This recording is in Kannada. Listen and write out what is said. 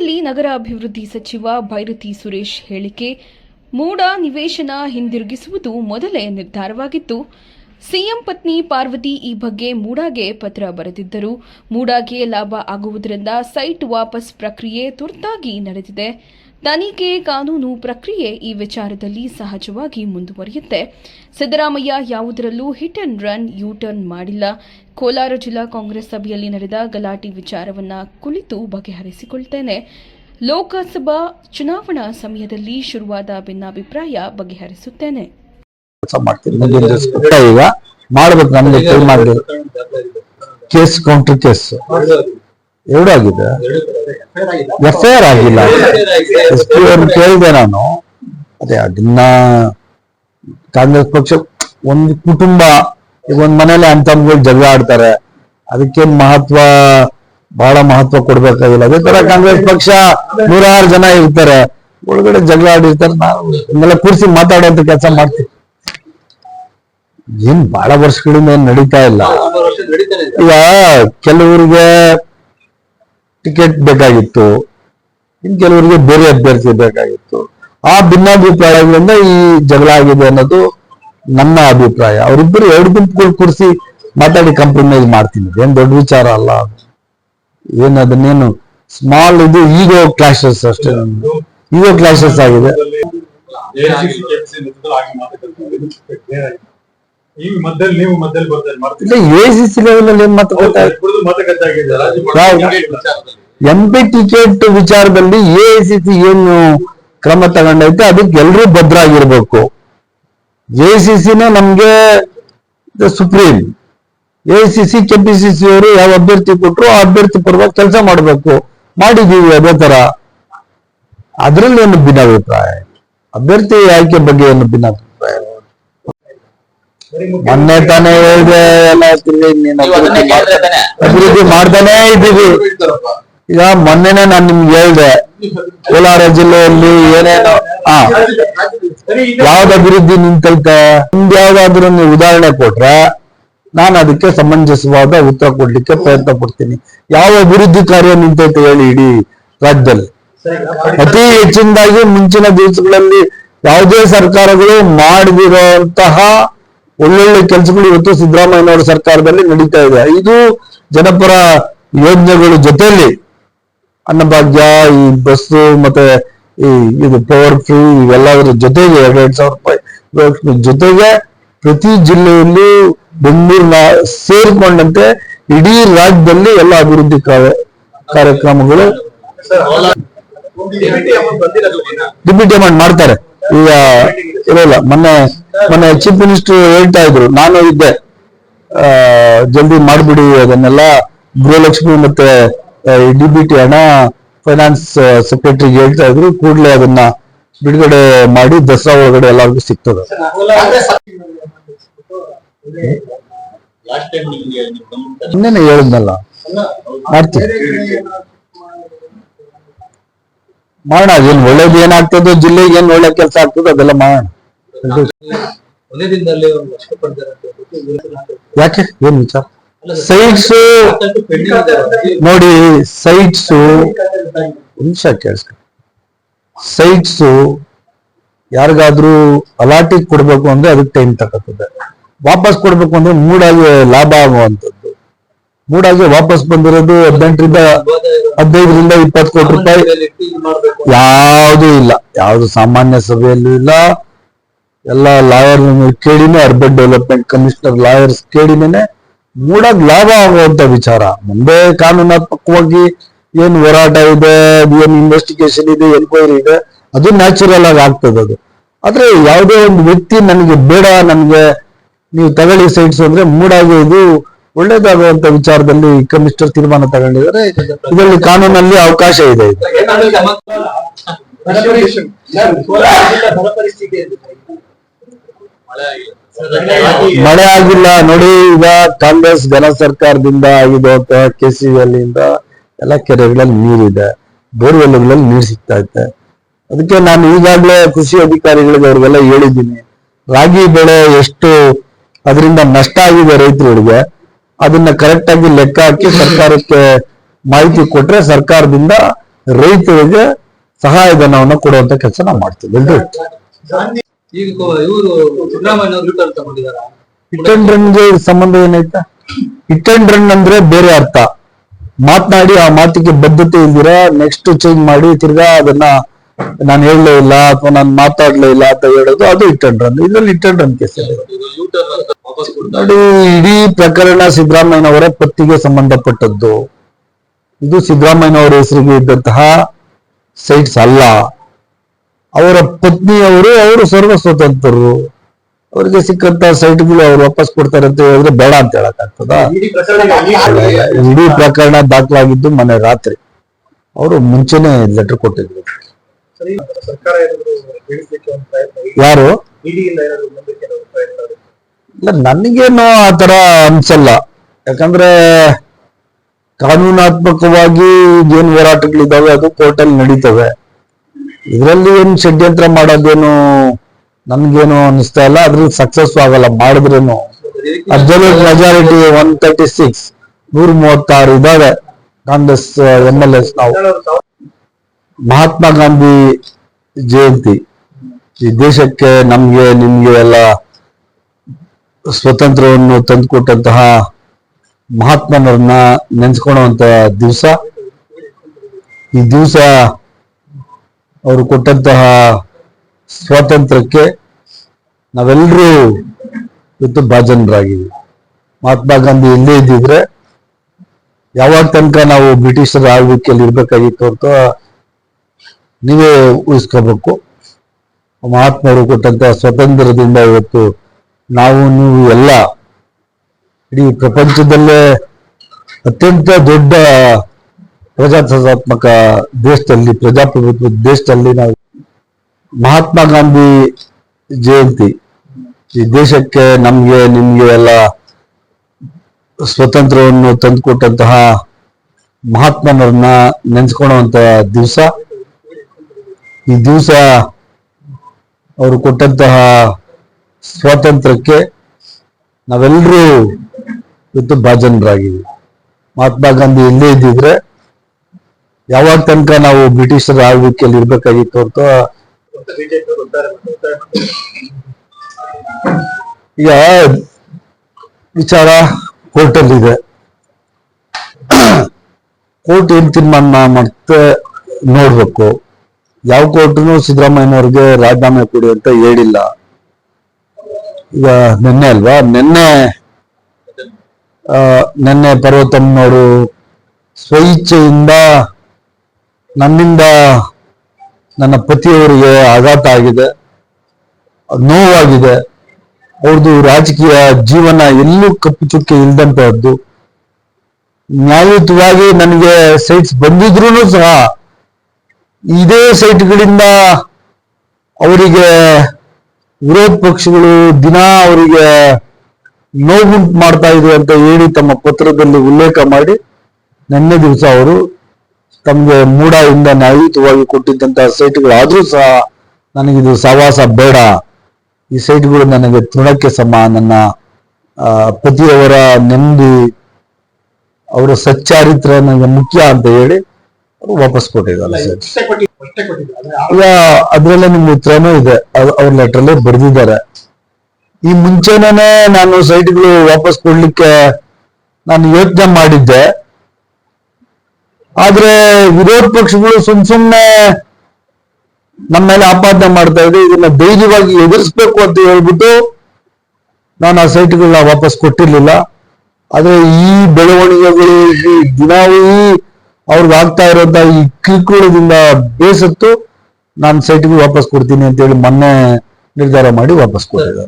ನಗರ ಅಭಿವೃದ್ಧಿ ಸಚಿವ ಭೈರತಿ ಸುರೇಶ್ ಹೇಳಿಕೆ ಮೂಡ ನಿವೇಶನ ಹಿಂದಿರುಗಿಸುವುದು ಮೊದಲೇ ನಿರ್ಧಾರವಾಗಿತ್ತು. ಸಿಎಂ ಪತ್ನಿ ಪಾರ್ವತಿ ಈ ಬಗ್ಗೆ ಮೂಡಾಗೆ ಪತ್ರ ಬರೆದಿದ್ದರು. ಮೂಡಾಗೆ ಲಾಭ ಆಗುವುದರಿಂದ ಸೈಟ್ ವಾಪಸ್ ಪ್ರಕ್ರಿಯೆ ತುರ್ತಾಗಿ ನಡೆದಿದೆ. ತನಿಖೆ ಕಾನೂನು ಪ್ರಕ್ರಿಯೆ ಈ ವಿಚಾರದಲ್ಲಿ ಸಹಜವಾಗಿ ಮುಂದುವರಿಯುತ್ತೆ. Siddaramaiah ಯಾವುದರಲ್ಲೂ hit and run U turn ಮಾಡಿಲ್ಲ. ಕೋಲಾರ ಜಿಲ್ಲಾ ಕಾಂಗ್ರೆಸ್ ಸಭೆಯಲ್ಲಿ ನಡೆದ ಗಲಾಟೆ ವಿಚಾರವನ್ನ ಕುಳಿತು ಬಗೆಹರಿಸಿಕೊಳ್ತೇನೆ. ಲೋಕಸಭಾ ಚುನಾವಣಾ ಸಮಯದಲ್ಲಿ ಶುರುವಾದ ಭಿನ್ನಾಭಿಪ್ರಾಯ ಬಗೆಹರಿಸುತ್ತೇನೆ. Case counter case. ಎರಡು ಆಗಿದೆ. ಎಫ್ ಐ ಆರ್ ಆಗಿಲ್ಲ. ಎಸ್ ಪಿ ಅವ್ರನ್ನ ಕೇಳಿದೆ ನಾನು. ಅದೇ, ಅದನ್ನ ಕಾಂಗ್ರೆಸ್ ಪಕ್ಷ ಒಂದು ಕುಟುಂಬ, ಈಗ ಒಂದ್ ಮನೇಲಿ ಅಂತಮ್ಗಳು ಜಗಳ ಆಡ್ತಾರೆ, ಅದಕ್ಕೇನ್ ಮಹತ್ವ, ಬಹಳ ಮಹತ್ವ ಕೊಡ್ಬೇಕಾಗಿಲ್ಲ. ಅದೇ ತರ ಕಾಂಗ್ರೆಸ್ ಪಕ್ಷ ನೂರಾರು ಜನ ಇರ್ತಾರೆ. ಒಳಗಡೆ ಜಗಳ ಆಡಿರ್ತಾರೆ. ನಾವು ಕೂರಿಸಿ ಅಂತ ಕೆಲಸ ಮಾಡ್ತೀವಿ ಏನ್ ಬಹಳ ವರ್ಷಗಳಿಂದ ಏನ್ ನಡೀತಾ ಇಲ್ಲ. ಈಗ ಕೆಲವರಿಗೆ ಟಿಕೆಟ್ ಬೇಕಾಗಿತ್ತು. ಇನ್ ಕೆಲವರಿಗೆ ಬೇರೆ ಅಭ್ಯರ್ಥಿ ಬೇಕಾಗಿತ್ತು. ಆ ಭಿನ್ನಾಭಿಪ್ರಾಯಗಳಿಂದ ಈ ಜಗಳ ಆಗಿದೆ ಅನ್ನೋದು ನನ್ನ ಅಭಿಪ್ರಾಯ. ಅವರಿಬ್ಬರು ಎರಡು ಗುಂಪುಗಳು ಕೂರಿಸಿ ಮಾತಾಡಿ ಕಾಂಪ್ರಮೈಸ್ ಮಾಡ್ತೀನಿ. ಏನ್ ದೊಡ್ಡ ವಿಚಾರ ಅಲ್ಲ. ಏನ್ ಅದನ್ನೇನು ಸ್ಮಾಲ್ ಇದು ಈಗೋ ಕ್ಲಾಶಸ್ ಅಷ್ಟೇ ಈಗೋ ಕ್ಲಾಶಸ್ ಆಗಿದೆ. ಈಗ ಮಧ್ಯದಲ್ಲಿ ನೀವು ಮಧ್ಯದಲ್ಲಿ ಬರ್ತಾರೆ ಮಾಡ್ತೀರಿ ಇಲ್ಲ ಎ ಸಿ ಸಿ ಲೆವೆಲ್ ಅಲ್ಲಿ ಏನ್ ಎಂ ಪಿ ಟಿಕೆಟ್ ವಿಚಾರದಲ್ಲಿ ಎ ಸಿ ಸಿ ಏನು ಕ್ರಮ ತಗೊಂಡೈತೆ ಅದಕ್ಕೆ ಎಲ್ಲರೂ ಭದ್ರಾಗಿರ್ಬೇಕು. ಎ ಸಿ ಸಿನೇ ನಮ್ಗೆ supreme. A C C KPCC ಅವರು ಯಾವ ಅಭ್ಯರ್ಥಿ ಕೊಟ್ಟರು ಆ ಅಭ್ಯರ್ಥಿ ಪರವಾಗಿ ಕೆಲಸ ಮಾಡಬೇಕು. ಮಾಡಿದೀವಿ ಅದೇ ತರ. ಅದರಲ್ಲಿ ಏನು ಭಿನ್ನಾಭಿಪ್ರಾಯ? ಅಭ್ಯರ್ಥಿ ಆಯ್ಕೆ ಬಗ್ಗೆ ಏನು ಭಿನ್ನಾಭಿಪ್ರಾಯ? ಮೊನ್ನೆ ತಾನೇ ಹೇಳಿದೆ ಎಲ್ಲ ಅಭಿವೃದ್ಧಿ ಮಾಡ್ತಾನೇ ಇದ್ದೀವಿ. ಈಗ ಮೊನ್ನೆನೆ ನಾನು ನಿಮ್ಗೆ ಹೇಳ್ದೆ ಕೋಲಾರ ಜಿಲ್ಲೆಯಲ್ಲಿ ಏನೇನು ಹಾ ಯಾವ್ದು ಅಭಿವೃದ್ಧಿ ನಿಂತೈತೆ ನಿಮ್ದು ಯಾವ್ದಾದ್ರು ನೀವು ಉದಾಹರಣೆ ಕೊಟ್ರೆ ನಾನು ಅದಕ್ಕೆ ಸಮಂಜಸವಾದ ಉತ್ತರ ಕೊಡ್ಲಿಕ್ಕೆ ಪ್ರಯತ್ನ ಪಡ್ತೀನಿ. ಯಾವ ಅಭಿವೃದ್ಧಿ ಕಾರ್ಯ ನಿಂತೈತೆ ಹೇಳಿ ಇಡೀ ರಾಜ್ಯದಲ್ಲಿ? ಅತಿ ಹೆಚ್ಚಿನದಾಗಿ ಮುಂಚಿನ ದಿವಸಗಳಲ್ಲಿ ಯಾವುದೇ ಸರ್ಕಾರಗಳು ಮಾಡದಿರುವಂತಹ ಒಳ್ಳೊಳ್ಳೆ ಕೆಲಸಗಳು ಇವತ್ತು ಸಿದ್ದರಾಮಯ್ಯನವರ ಸರ್ಕಾರದಲ್ಲಿ ನಡೀತಾ ಇದೆ. ಇದು ಜನಪರ ಯೋಜನೆಗಳ ಜೊತೆಯಲ್ಲಿ ಅನ್ನಭಾಗ್ಯ ಈ ಬಸ್ಸು ಮತ್ತೆ ಈ ಇದು ಪವರ್ ಫ್ರೀ ಇವೆಲ್ಲದರ ಜೊತೆಗೆ ಎರಡೆರಡು ಸಾವಿರ ರೂಪಾಯಿ ಜೊತೆಗೆ ಪ್ರತಿ ಜಿಲ್ಲೆಯಲ್ಲಿ ಬೆಂಗಳೂರಿನ ಸೇರಿಕೊಂಡಂತೆ ಇಡೀ ರಾಜ್ಯದಲ್ಲಿ ಎಲ್ಲ ಅಭಿವೃದ್ಧಿ ಕಾರ್ಯ ಕಾರ್ಯಕ್ರಮಗಳು ಡಿಪ್ಯೂಟಿ ಅಮೌಂಟ್ ಮಾಡ್ತಾರೆ. ಈಗ ಇರೋಲ್ಲ ಮೊನ್ನೆ ಮೊನ್ನೆ ಚೀಫ್ ಮಿನಿಸ್ಟರ್ ಹೇಳ್ತಾ ಇದ್ರು, ನಾನು ಇದ್ದೆ. ಜಲ್ದಿ ಮಾಡ್ಬಿಡಿ ಅದನ್ನೆಲ್ಲ. ಗೃಹಲಕ್ಷ್ಮಿ ಮತ್ತೆ ಡಿ ಬಿ ಟಿ ಹಣ ಫೈನಾನ್ಸ್ ಸೆಕ್ರೆಟರಿ ಹೇಳ್ತಾ ಇದ್ರು. ಕೂಡಲೇ ಅದನ್ನ ಬಿಡುಗಡೆ ಮಾಡಿ ದಸರಾ ಒಳಗಡೆ ಎಲ್ಲರಿಗೂ ಸಿಗ್ತದ. ಇನ್ನೇನೆ ಹೇಳಿದ್ನಲ್ಲ? ಮಾಡ್ತೀವಿ ಮಾಡೋಣ ಏನ್ ಒಳ್ಳೇದು ಏನಾಗ್ತದೋ, ಜಿಲ್ಲೆಗೆ ಏನ್ ಒಳ್ಳೆ ಕೆಲಸ ಆಗ್ತದೋ ಅದೆಲ್ಲ ಮಾಡೋಣ. ಯಾಕೆ ಏನ್ ವಿಚಾರ ಸೈಟ್ಸ್ ನೋಡಿ ಸೈಟ್ಸ್ ನಿಮಿಷ ಕೇಳಿಸ್ಕೊ ಸೈಟ್ಸ್ ಯಾರಿಗಾದ್ರೂ ಅಲಾಟಿ ಕೊಡ್ಬೇಕು ಅಂದ್ರೆ ಅದಕ್ಕೆ ಟೈಮ್ ತಗೋತದೆ ವಾಪಸ್ ಕೊಡ್ಬೇಕು ಅಂದ್ರೆ ಮೂಡಾಗಿ ಲಾಭ ಆಗುವಂತದ್ದು ಮೂಡಾಗಿ ವಾಪಸ್ ಬಂದಿರೋದು ಹದಿನೆಂಟರಿಂದ ಹದಿನೈದರಿಂದ ಇಪ್ಪತ್ತು ಕೋಟಿ ರೂಪಾಯಿ ಯಾವುದು ಇಲ್ಲ ಯಾವುದು ಸಾಮಾನ್ಯ ಸಭೆಯಲ್ಲೂ ಇಲ್ಲ ಎಲ್ಲ ಲಾಯರ್ ಕೇಳಿನೇ ಅರ್ಬನ್ ಡೆವಲಪ್ಮೆಂಟ್ ಕಮಿಷನರ್ ಲಾಯರ್ಸ್ ಕೇಳಿನೇನೆ ಮೂಡಾಗ್ ಲಾಭ ಆಗುವಂತ ವಿಚಾರ ಮುಂದೆ ಕಾನೂನಾತ್ಮಕವಾಗಿ ಏನ್ ಹೋರಾಟ ಇದೆ ಏನ್ ಇನ್ವೆಸ್ಟಿಗೇಷನ್ ಇದೆ ಎನ್ಕ್ವೈರಿ ಇದೆ ಅದು ನ್ಯಾಚುರಲ್ ಆಗಿ ಆಗ್ತದೆ ಅದು ಆದ್ರೆ ಯಾವುದೇ ಒಂದು ವ್ಯಕ್ತಿ ನನಗೆ ಬೇಡ ನನಗೆ ನೀವು ತಗೊಳ್ಳಿ ಸೈಟ್ಸ್ ಅಂದ್ರೆ ಮೂಡಾಗಿ ಇದು ಒಳ್ಳೇದಾಗುವಂತ ವಿಚಾರದಲ್ಲಿ ಕಮಿಷನರ್ ತೀರ್ಮಾನ ತಗೊಂಡಿದ್ದಾರೆ ಇದರಲ್ಲಿ ಕಾನೂನಲ್ಲಿ ಅವಕಾಶ ಇದೆ ಇದು ಮಳೆ ಆಗಿಲ್ಲ. ನೋಡಿ ಈಗ ಕಾಂಗ್ರೆಸ್ ಜನ ಸರ್ಕಾರದಿಂದ ಆಗಿದೆ ಅಂತ ಕೆ ಸಿ ಇಂದ ಎಲ್ಲ ಕೆರೆಗಳಲ್ಲಿ ನೀರಿದೆ ಬೋರ್ವೆಲ್ಗಳಲ್ಲಿ ನೀರು ಸಿಗ್ತಾ ಇದೆ. ಅದಕ್ಕೆ ನಾನು ಈಗಾಗಲೇ ಕೃಷಿ ಅಧಿಕಾರಿಗಳಿಗೆ ಅವ್ರಿಗೆಲ್ಲ ಹೇಳಿದ್ದೀನಿ ರಾಗಿ ಬೆಳೆ ಎಷ್ಟು ಅದರಿಂದ ನಷ್ಟ ಆಗಿದೆ ರೈತರುಗಳಿಗೆ ಅದನ್ನ ಕರೆಕ್ಟ್ ಆಗಿ ಲೆಕ್ಕ ಹಾಕಿ ಸರ್ಕಾರಕ್ಕೆ ಮಾಹಿತಿ ಕೊಟ್ರೆ ಸರ್ಕಾರದಿಂದ ರೈತರಿಗೆ ಸಹಾಯಧನವನ್ನು ಕೊಡುವಂತ ಕೆಲಸ ನಾವು ಮಾಡ್ತೀವಿ ಈಗ ಇವರು ಸಿದ್ದರಾಮಯ್ಯ ಅವರು ರಿಟರ್ನ್ ತಗೊಂಡಿದಾರ? ಹಿಟ್ ಅಂಡ್ ರನ್ಗೆ ಸಂಬಂಧ ಏನಾಯ್ತಾ? ಹಿಟ್ ಅಂಡ್ ರನ್ ಅಂದ್ರೆ ಬೇರೆ ಅರ್ಥ. ಮಾತನಾಡಿ ಆ ಮಾತಿಗೆ ಬದ್ಧತೆ ಇಲ್ದಿರ ನೆಕ್ಸ್ಟ್ ಚೇಂಜ್ ಮಾಡಿ ತಿರ್ಗಾ ಅದನ್ನ ನಾನು ಹೇಳಲೇ ಇಲ್ಲ ಅಥವಾ ನಾನು ಮಾತಾಡ್ಲೇ ಇಲ್ಲ ಅಂತ ಹೇಳೋದು ಅದು ಹಿಟ್ ಅಂಡ್ ರನ್ ಇದ್ರಲ್ಲಿ ಹಿಟ್ ಅಂಡ್ ರನ್ ಕೇಸ್ ನೋಡಿ ಇಡೀ ಪ್ರಕರಣ ಸಿದ್ದರಾಮಯ್ಯನವರ ಪತ್ತಿಗೆ ಸಂಬಂಧಪಟ್ಟದ್ದು. ಇದು ಸಿದ್ದರಾಮಯ್ಯನವರ ಹೆಸರಿಗೆ ಇದ್ದಂತಹ ಸೈಟ್ಸ್ ಅಲ್ಲ. ಅವರ ಪತ್ನಿಯವರು ಅವರು ಸರ್ವ ಸ್ವತಂತ್ರರು. ಅವರಿಗೆ ಸಿಕ್ಕಂತ ಸೈಟ್ಗಳು ಅವ್ರು ವಾಪಸ್ ಕೊಡ್ತಾರೆ ಅಂತ ಹೇಳಿದ್ರೆ ಬೇಡ ಅಂತ ಹೇಳಕ್ ಆಗ್ತದ ಇಡೀ ಪ್ರಕರಣ ದಾಖಲಾಗಿದ್ದು ಮನೆ ರಾತ್ರಿ. ಅವರು ಮುಂಚೆನೆ ಲೆಟರ್ ಕೊಟ್ಟಿದ್ರು. ಯಾರು? ಇಲ್ಲ ನನಗೇನು ಆ ತರ ಅನ್ಸಲ್ಲ. ಯಾಕಂದ್ರೆ ಕಾನೂನಾತ್ಮಕವಾಗಿ ಏನು ಹೋರಾಟಗಳಿದಾವೆ ಅದು ಕೋರ್ಟಲ್ಲಿ ನಡೀತವೆ. ಇದರಲ್ಲಿ ಏನು ಷಡ್ಯಂತ್ರ ಮಾಡೋದೇನು ನನ್ಗೇನು ಅನಿಸ್ತಾ ಇಲ್ಲ. ಅದ್ರಲ್ಲಿ ಸಕ್ಸಸ್ ಆಗಲ್ಲ, ಮಾಡಿದ್ರೇನು. Absolute majority one thirty six ನೂರ ಮೂವತ್ತಾರು ಇದಾವೆ. ಕಾಂಗ್ರೆಸ್ ಎಂ ಎಲ್ ಎಸ್ ನಾವು. ಮಹಾತ್ಮ ಗಾಂಧಿ ಜಯಂತಿ. ಈ ದೇಶಕ್ಕೆ ನಮ್ಗೆ, ನಿಮ್ಗೆ ಎಲ್ಲ ಸ್ವತಂತ್ರವನ್ನು ತಂದುಕೊಟ್ಟಂತಹ ಮಹಾತ್ಮನರನ್ನ ನೆನೆಸ್ಕೊಳ್ಳುವಂತ ದಿವಸ. ಈ ದಿವಸ ಅವರು ಕೊಟ್ಟಂತಹ ಸ್ವಾತಂತ್ರ್ಯಕ್ಕೆ ನಾವೆಲ್ಲರೂ ಇವತ್ತು ಭಾಜನರಾಗಿದ್ವಿ. ಮಹಾತ್ಮ ಗಾಂಧಿ ಇಲ್ಲೇ ಇದ್ದಿದ್ರೆ ಯಾವಾಗ ತನಕ ನಾವು ಬ್ರಿಟಿಷರ ಆಳ್ವಿಕೆಯಲ್ಲಿ ಇರ್ಬೇಕಾಗಿತ್ತು ಅಂತ ನೀವೇ ಊಹಿಸ್ಕೋಬೇಕು. ಮಹಾತ್ಮರು ಕೊಟ್ಟಂತಹ ಸ್ವಾತಂತ್ರ್ಯದಿಂದ ಇವತ್ತು ನಾವು, ನೀವು ಎಲ್ಲ ಇಡೀ ಪ್ರಪಂಚದಲ್ಲೇ ಅತ್ಯಂತ ದೊಡ್ಡ ಪ್ರಜಾಸತ್ತಾತ್ಮಕ ದೇಶದಲ್ಲಿ, ಪ್ರಜಾಪ್ರಭುತ್ವ ದೇಶದಲ್ಲಿ ನಾವು ಮಹಾತ್ಮ ಗಾಂಧಿ ಜಯಂತಿ. ಈ ದೇಶಕ್ಕೆ ನಮ್ಗೆ, ನಿಮ್ಗೆ ಎಲ್ಲ ಸ್ವತಂತ್ರವನ್ನು ತಂದುಕೊಟ್ಟಂತಹ ಮಹಾತ್ಮನರನ್ನ ನೆನೆಸ್ಕೊಳ್ಳುವಂತ ದಿವಸ. ಈ ದಿವಸ ಅವರು ಕೊಟ್ಟಂತಹ ಸ್ವಾತಂತ್ರ್ಯಕ್ಕೆ ನಾವೆಲ್ಲರೂ ಇವತ್ತು ಭಾಜನರಾಗಿದ್ದೀವಿ ಮಹಾತ್ಮ ಗಾಂಧಿ ಇಲ್ಲೇ ಇದ್ದಿದ್ರೆ ಯಾವಾಗ ತನಕ ನಾವು ಬ್ರಿಟಿಷರ ಆಳ್ವಿಕೆಯಲ್ಲಿ ಇರ್ಬೇಕಾಗಿತ್ತು ಅಂತ ಈಗ ವಿಚಾರ ಕೋರ್ಟಲ್ಲಿ ಇದೆ. ಕೋರ್ಟ್ ಏನ್ ತೀರ್ಮಾನ ಮತ್ತೆ ನೋಡ್ಬೇಕು. ಯಾವ ಕೋರ್ಟ್ನು ಸಿದ್ದರಾಮಯ್ಯನವ್ರಿಗೆ ರಾಜೀನಾಮೆ ಕೊಡಿ ಅಂತ ಹೇಳಿಲ್ಲ. ಈಗ ನಿನ್ನೆ ಅಲ್ವಾ? ನಿನ್ನೆ ನಿನ್ನೆ ಪರ್ವತಮ್ಮನವರು ಸ್ವಇಚ್ಛೆಯಿಂದ ನನ್ನಿಂದ ನನ್ನ ಪತಿಯವರಿಗೆ ಆಘಾತ ಆಗಿದೆ, ನೋವಾಗಿದೆ. ಅವ್ರದ್ದು ರಾಜಕೀಯ ಜೀವನ ಎಲ್ಲೂ ಕಪ್ಪು ಚುಕ್ಕೆ ಇಲ್ದಂತಹದ್ದು. ನ್ಯಾಯಯುತವಾಗಿ ನನಗೆ ಸೈಟ್ಸ್ ಬಂದಿದ್ರು ಸಹ ಇದೇ ಸೈಟ್ಗಳಿಂದ ಅವರಿಗೆ ವಿರೋಧ ಪಕ್ಷಗಳು ದಿನ ಅವರಿಗೆ ನೋವುಂಟು ಮಾಡ್ತಾ ಇದೆ ಅಂತ ಹೇಳಿ ತಮ್ಮ ಪತ್ರದಲ್ಲಿ ಉಲ್ಲೇಖ ಮಾಡಿ, ನಿನ್ನೆ ದಿವಸ ಅವರು ತಮಗೆ ಇಂದ ನ್ಯಾಯಯುತವಾಗಿ ಸೈಟ್ಗಳು ಆದ್ರೂ ಸಹ ನನಗಿದು ಸಹವಾಸ ಬೇಡ. ಈ ಸೈಟ್ಗಳು ನನಗೆ ತೃಣಕ್ಕೆ ಸಮ. ನನ್ನ ಪತಿಯವರ ನೆಮ್ಮದಿ, ಅವರ ಸಚ್ಚಾರಿತ್ರ ನನಗೆ ಮುಖ್ಯ ಅಂತ ಹೇಳಿ ವಾಪಸ್ ಕೊಟ್ಟಿದ್ದಾರೆ ಈಗ ಅದ್ರಲ್ಲೇ ನಿಮ್ ಉತ್ತರನೂ ಇದೆ. ಅವ್ರ ಅವ್ರ ಲೆಟ್ರಲ್ಲೇ ಬರೆದಿದ್ದಾರೆ. ಈ ಮುಂಚೆನೇ ನಾನು ಸೈಟ್ಗಳು ವಾಪಸ್ ಕೊಡ್ಲಿಕ್ಕೆ ನಾನು ಯೋಚನೆ ಮಾಡಿದ್ದೆ. ಆದ್ರೆ ವಿರೋಧ ಪಕ್ಷಗಳು ಸುಮ್ ಸುಮ್ನೆ ನಮ್ಮ ಮೇಲೆ ಆಪಾದನೆ ಮಾಡ್ತಾ ಇದೆ, ಇದನ್ನ ಧೈರ್ಯವಾಗಿ ಎದುರಿಸ್ಬೇಕು ಅಂತ ಹೇಳ್ಬಿಟ್ಟು ನಾನು ಆ ಸೈಟ್ಗಳನ್ನ ವಾಪಸ್ ಕೊಟ್ಟಿರ್ಲಿಲ್ಲ. ಆದ್ರೆ ಈ ಬೆಳವಣಿಗೆಗಳು, ಈ ದಿನಾವಳಿ ಅವ್ರಿಗೆ ಆಗ್ತಾ ಇರೋಂತ ಈ ಕಿರುಕುಳದಿಂದ ಬೇಸತ್ತು ನಾನು ಸೈಟ್ಗೆ ವಾಪಸ್ ಕೊಡ್ತೀನಿ ಅಂತ ಹೇಳಿ ಮೊನ್ನೆ ನಿರ್ಧಾರ ಮಾಡಿ ವಾಪಸ್ ಕೊಟ್ಟಿದ್ದಾರೆ.